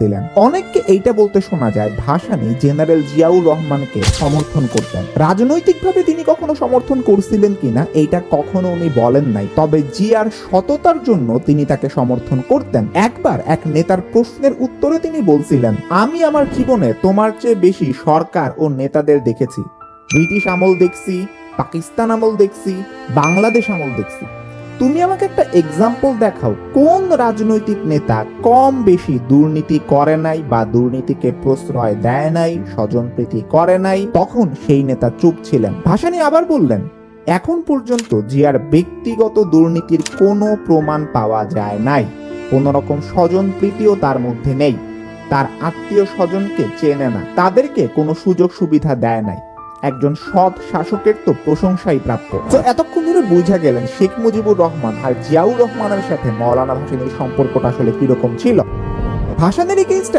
দিলেন। অনেককে এইটা বলতে শোনা যায় ভাসানী জেনারেল জিয়াউর রহমানকে সমর্থন করতেন। রাজনৈতিকভাবে তিনি কখনো সমর্থন করছিলেন কিনা, এইটা কখনো উনি বলেন নাই। তবে জিয়ার সততার জন্য তিনি তাকে সমর্থন করতেন। একবার এক নেতার প্রশ্নের উত্তরে তিনি বলছিলেন, আমি আমার জীবনে তোমার চেয়ে বেশি সরকার ও নেতাদের দেখেছি। ব্রিটিশ আমল দেখছি, পাকিস্তান আমল দেখছি, বাংলাদেশ আমল দেখছি। তুমি আমাকে একটা এক্সাম্পল দেখাও। কোন রাজনৈতিক নেতা কম বেশি দুর্নীতি করে নাই বা দুর্নীতিকে প্রশ্রয় দেয় নাই স্বজনপ্রীতি করে নাই? তখন সেই নেতা চুপ ছিলেন। ভাসানী আবার বললেন, এখন পর্যন্ত জিয়ার ব্যক্তিগত দুর্নীতির কোনো প্রমাণ পাওয়া যায় নাই। কোন রকম স্বজন প্রীতিও তার মধ্যে নেই। তার আত্মীয় স্বজনকে চেনে না। তাদেরকে কোনো সুযোগ সুবিধা দেয় নাই। একজন সৎ শাসকের তো প্রশংসাই প্রাপ্য। তো এতক্ষণ ধরে বুঝা গেলেন শেখ মুজিবুর রহমান আর জিয়াউর রহমানের সাথে মৌলানা ভাসানীর সম্পর্কটা আসলে কীরকম ছিল। ভাসানের এগেইনস্টে